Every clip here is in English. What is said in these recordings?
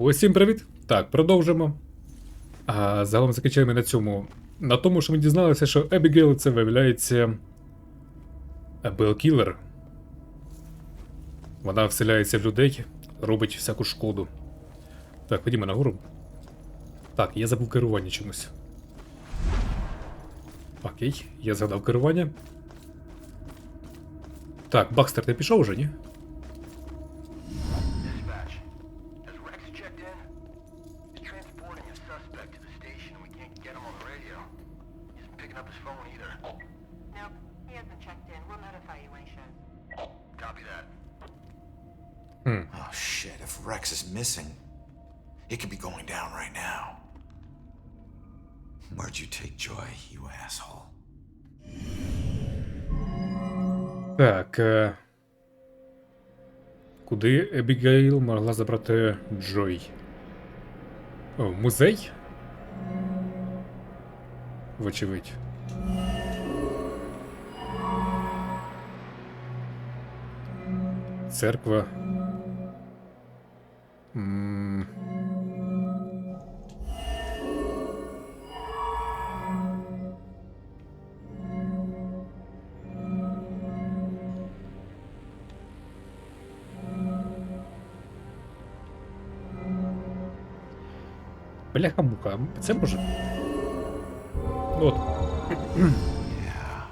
Усім привіт! Так, продовжимо. А загалом закінчили ми на цьому. На тому, що ми дізналися, що Ебігейл це виявляється. Белкілер. Вона вселяється в людей, робить всяку шкоду. Так, ходімо нагору. Так, я забув керування чомусь. Окей, я згадав керування. Так, Бакстер, ти пішов уже, ні? Picking up his phone either. Nope, he hasn't checked in. We'll notify you when he shows. Copy that. Oh shit, if Rex is missing, it could be going down right now. Where'd you take Joy, you asshole? Так. Е... Куди Ебігейл могла забрати Джой? О, музей? Вочевидь. Церква. М. Бляха-муха, це може. От. Yeah.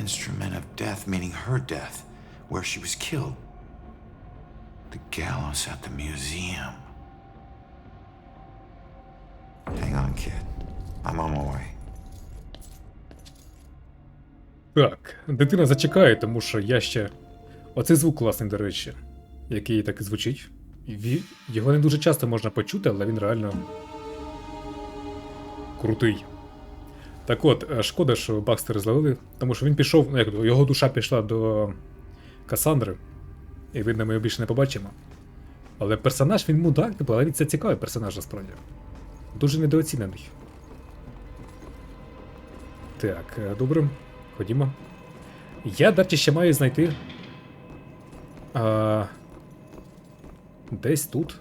Instrument of death, meaning her death, where she was killed. The gallows at the museum. Hang on, kid. I'm on my way. Так, дитина зачекає, тому що я ще. Оцей звук класний, до речі, який так і звучить. Його не дуже часто можна почути, але він реально. крутий. Так от, е, шкода, що Бакстер зловили, тому що він пішов, ну як його душа пішла до Касандри, і видно, ми його більше не побачимо. Але персонаж він мудак, типу, але він це цікавий персонаж насправді. Дуже недооцінений. Так, е, добре, ходімо. Я далі ще маю знайти. А, десь тут.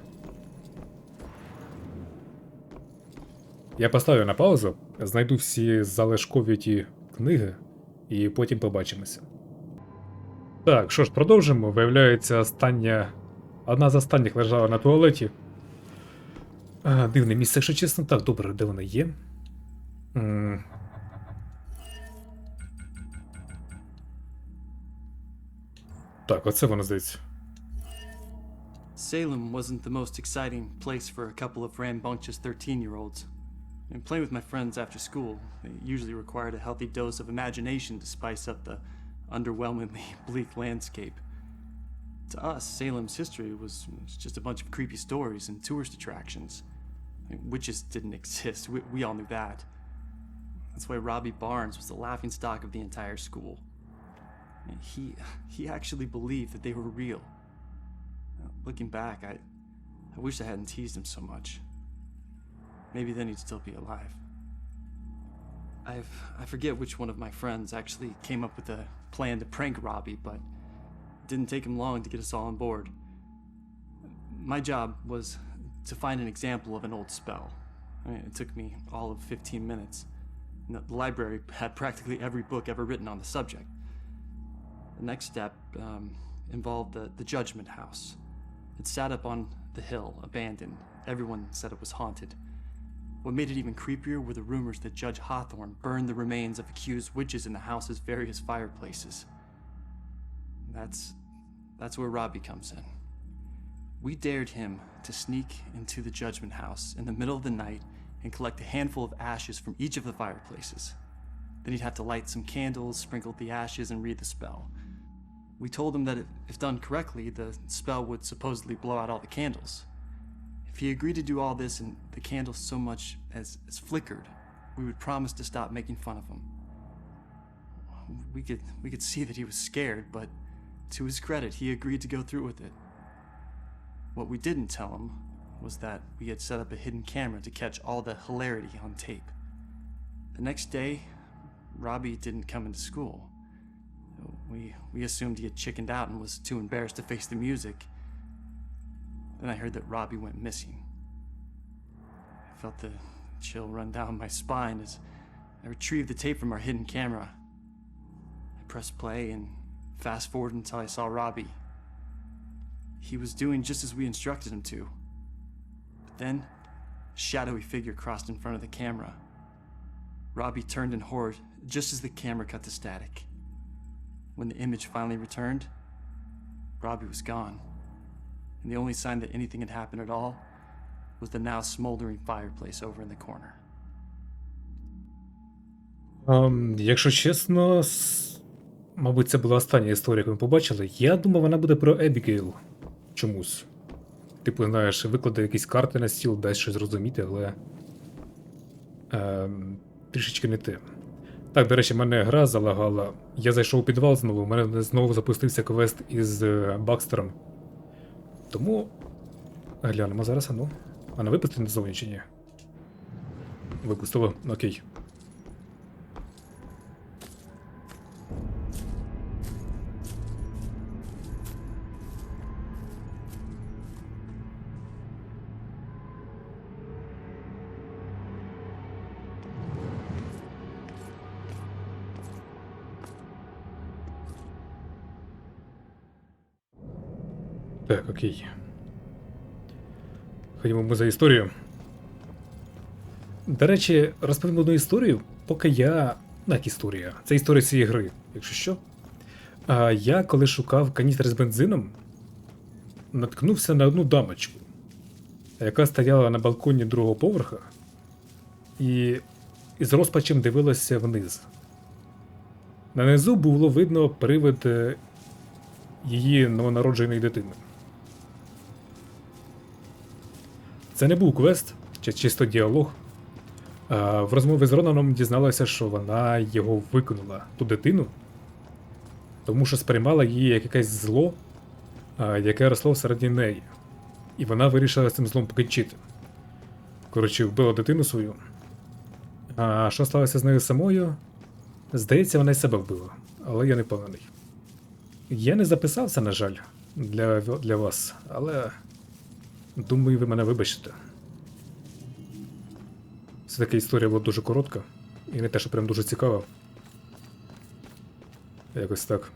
Я поставлю на паузу, знайду всі залишкові ті книги, і потім побачимося. Так, що ж, продовжимо. Виявляється, остання. Одна з останніх лежала на туалеті. А, дивне місце, якщо чесно. Так, добре, де вона є? М, Так, оце воно здається. Salem wasn't the most exciting place for a couple of rambunctious 13 year olds. And playing with my friends after school, they usually required a healthy dose of imagination to spice up the underwhelmingly bleak landscape. To us, Salem's history was, just a bunch of creepy stories and tourist attractions. I mean, witches didn't exist, we, we all knew that. That's why Robbie Barnes was the laughing stock of the entire school. And He, he actually believed that they were real. Looking back, I, I wish I hadn't teased him so much. Maybe then he'd still be alive. I've, I forget which one of my friends actually came up with a plan to prank Robbie, but it didn't take him long to get us all on board. My job was to find an example of an old spell. I mean, it took me all of 15 minutes. And the library had practically every book ever written on the subject. The next step um, involved the, the Judgment House. It sat up on the hill, abandoned. Everyone said it was haunted. What made it even creepier were the rumors that Judge Hawthorne burned the remains of accused witches in the house's various fireplaces. That's that's where Robbie comes in. We dared him to sneak into the Judgment House in the middle of the night and collect a handful of ashes from each of the fireplaces. Then he'd have to light some candles, sprinkle the ashes, and read the spell. We told him that if, if done correctly, the spell would supposedly blow out all the candles. If he agreed to do all this and the candle so much as, as flickered, we would promise to stop making fun of him. We could we could see that he was scared, but to his credit, he agreed to go through with it. What we didn't tell him was that we had set up a hidden camera to catch all the hilarity on tape. The next day, Robbie didn't come into school. We, we assumed he had chickened out and was too embarrassed to face the music. Then I heard that Robbie went missing. I felt the chill run down my spine as I retrieved the tape from our hidden camera. I pressed play and fast forward until I saw Robbie. He was doing just as we instructed him to. But then, a shadowy figure crossed in front of the camera. Robbie turned in horror just as the camera cut to static. When the image finally returned, Robbie was gone. And the only sign that anything had happened at all was the now smoldering fireplace over in the corner. Ем, якщо чесно, мабуть, це була остання історія, яку ми побачили. Я думав, вона буде про Ебігейл. Чомусь. Типу, знаєш, викладе якісь карти на стіл, дасть щось зрозуміти, але. Ем, трішечки не те. Так, до речі, в мене гра залагала. Я зайшов у підвал знову, у мене знову запустився квест із е, Бакстером. Тому. Глянемо зараз, а ну. А не випустити зовні чи ні? Випустили, окей. Окей. Ходімо ми за історію. До речі, розповім одну історію, поки я. Як історія. Це історія цієї гри, якщо що. А я, коли шукав каністр з бензином, наткнувся на одну дамочку, яка стояла на балконі другого поверха і із розпачем дивилася вниз. На низу було видно привид е, її новонародженої дитини. Це не був квест чи чисто діалог. В розмові з Ронаном дізналася, що вона його викинула, ту дитину, тому що сприймала її як якесь зло, яке росло всередині неї. І вона вирішила з цим злом покінчити. Коротше, вбила дитину свою. А що сталося з нею самою? Здається, вона й себе вбила, але я не впевнений. Я не записався, на жаль, для, для вас, але думаю, ви мене вибачите. Це така історія була дуже коротка. І не те, що прям дуже цікава. Якось так.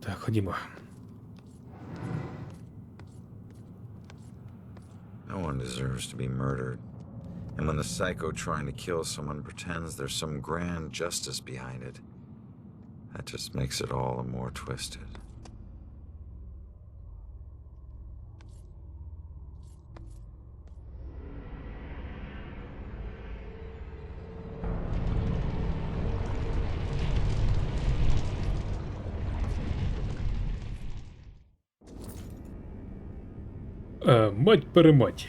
Так, ходімо. deserves to be murdered. And when the psycho trying to kill someone pretends there's some grand justice behind it, that just makes it all the more twisted. Е, мать перемать.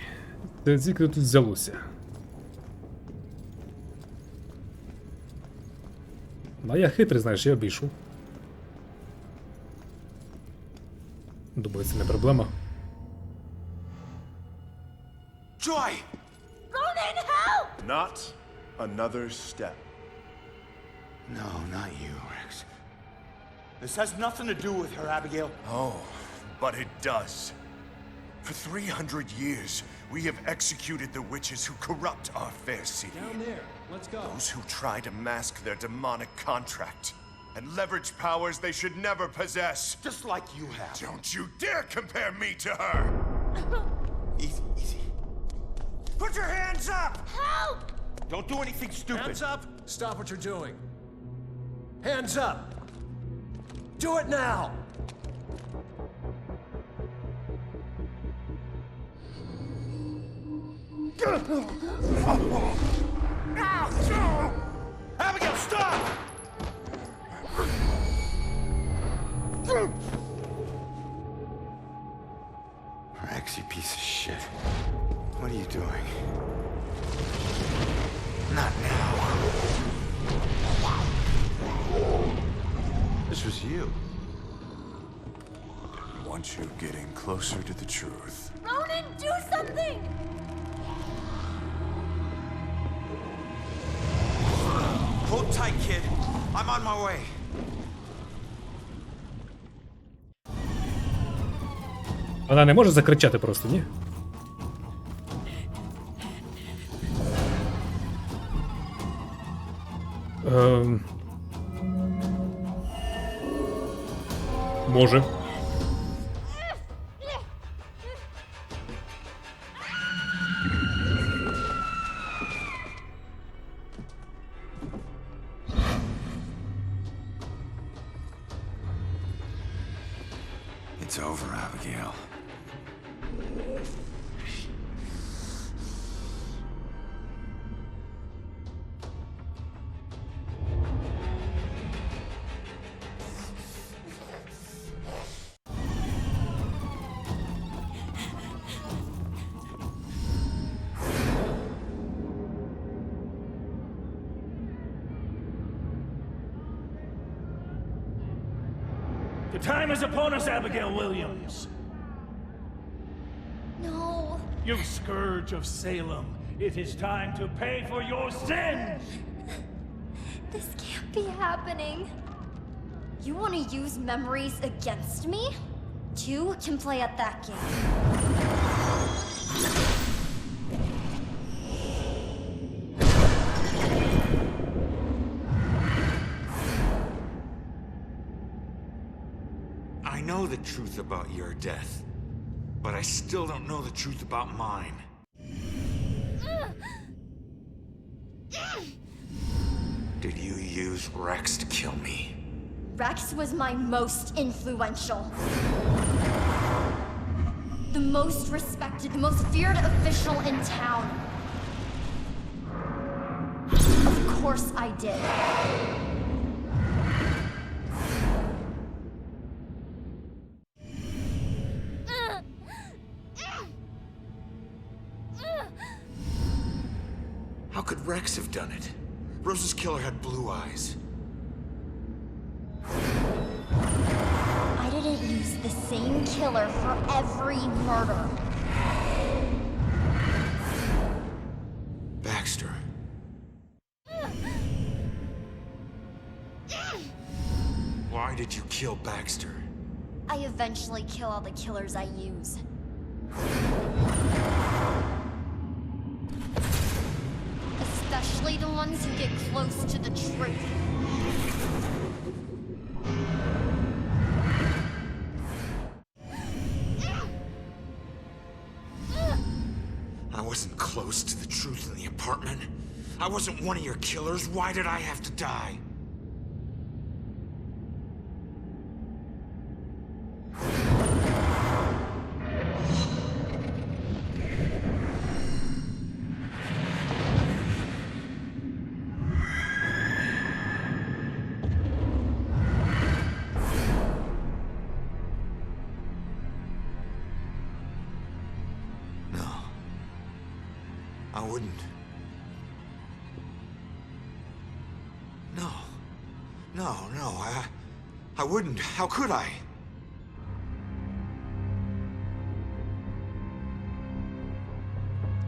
Це звідки тут взялося? Ну, я хитрий, знаєш, я обійшов. Думаю, це не проблема. Joy! Not another step. No, not you, Rex. This has nothing to do with her, Abigail. Oh, but it does. For 300 years, we have executed the witches who corrupt our fair city. Down there. Let's go. Those who try to mask their demonic contract and leverage powers they should never possess. Just like you have. Don't you dare compare me to her! Easy, easy. Put your hands up! Help! Don't do anything stupid. Hands up. Stop what you're doing. Hands up. Do it now. Abigail, stop! I'm on my way. Вона не може закричати просто, ні? Ем... Може. Abigail. The time is upon us, Abigail Williams. You scourge of Salem. It is time to pay for your sins! This can't be happening. You want to use memories against me? Two can play at that game. I know the truth about your death, but I still don't know the truth about mine. Did you use Rex to kill me? Rex was my most influential. The most respected, the most feared official in town. Of course I did. Rex have done it? Rose's killer had blue eyes. I didn't use the same killer for every murder. Baxter. Why did you kill Baxter? I eventually kill all the killers I use. The ones who get close to the truth. I wasn't close to the truth in the apartment. I wasn't one of your killers. Why did I have to die? Wouldn't. How could I?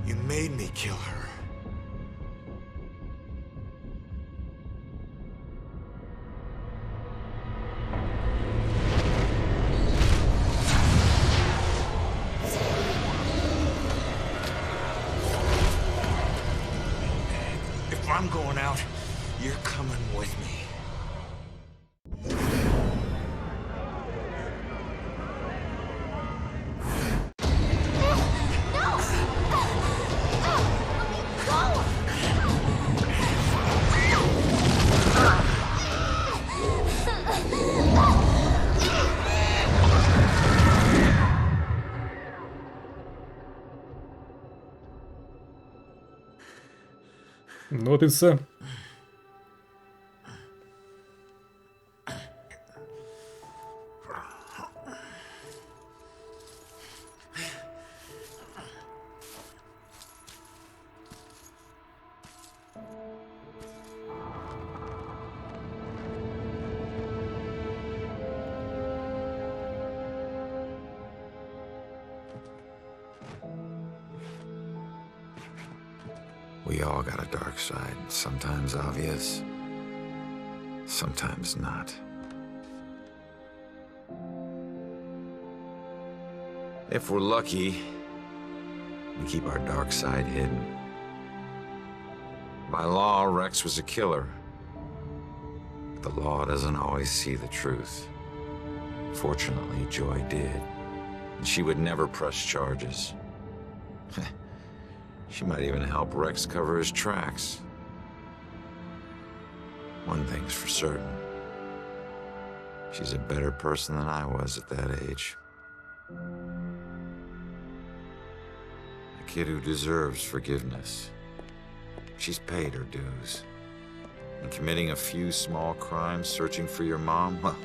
You made me kill her. витягувати все. We all got a dark side, sometimes obvious, sometimes not. If we're lucky, we keep our dark side hidden. By law, Rex was a killer. But the law doesn't always see the truth. Fortunately, Joy did. And she would never press charges. she might even help Rex cover his tracks. One thing's for certain. She's a better person than I was at that age. A kid who deserves forgiveness. She's paid her dues. And committing a few small crimes, searching for your mom, well,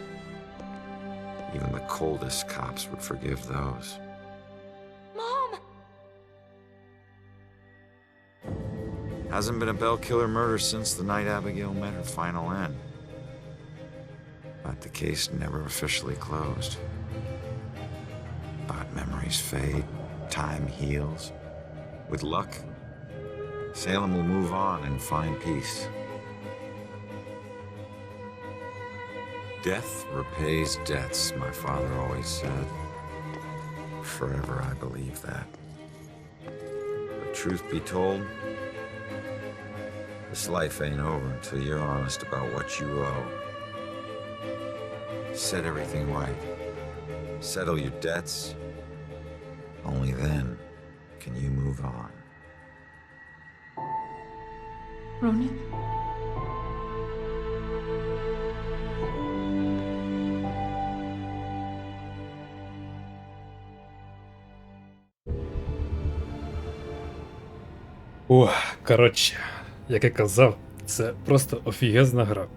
even the coldest cops would forgive those. Hasn't been a Bell killer murder since the night Abigail met her final end. But the case never officially closed. But memories fade, time heals. With luck, Salem will move on and find peace. Death repays debts, my father always said. Forever I believe that. But truth be told, this life ain't over until you're honest about what you owe. Set everything right. Settle your debts. Only then can you move on. Ronan? Ох, коротше, як я казав, це просто офігезна гра.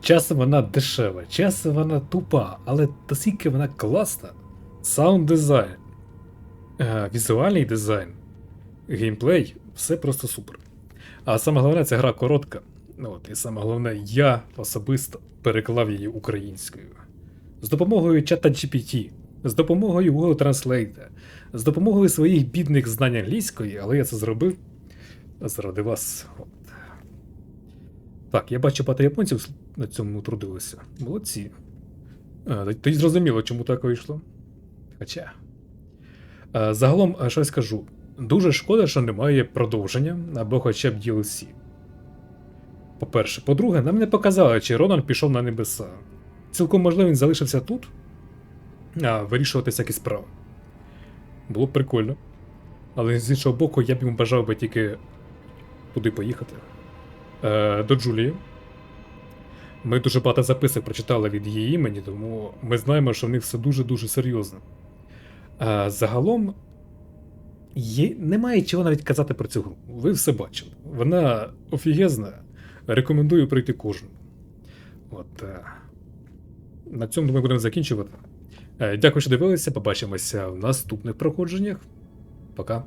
Часом вона дешева, часом вона тупа, але наскільки вона класна. Саунд дизайн, е, візуальний дизайн, геймплей, все просто супер. А саме головне, ця гра коротка. Ну, От, і саме головне, я особисто переклав її українською. З допомогою чата GPT, з допомогою Google Translate, з допомогою своїх бідних знань англійської, але я це зробив заради вас. От. Так, я бачу багато японців на цьому трудилися. Молодці. А, тоді зрозуміло, чому так вийшло. Хоча. А, загалом, а, що я скажу. Дуже шкода, що немає продовження або хоча б DLC. По-перше, по-друге, нам не показали, чи Ронан пішов на небеса. Цілком можливо, він залишився тут, а вирішувати всякі справи. Було б прикольно. Але з іншого боку, я б йому бажав би тільки туди поїхати. Е, до Джулії. Ми дуже багато записок прочитали від її імені, тому ми знаємо, що в них все дуже-дуже серйозно. Е, загалом, є... немає чого навіть казати про цю гру. Ви все бачили. Вона офігезна. Рекомендую прийти кожному. От. Е... На цьому ми будемо закінчувати. Е, Дякую, що дивилися. Побачимося в наступних проходженнях. Пока.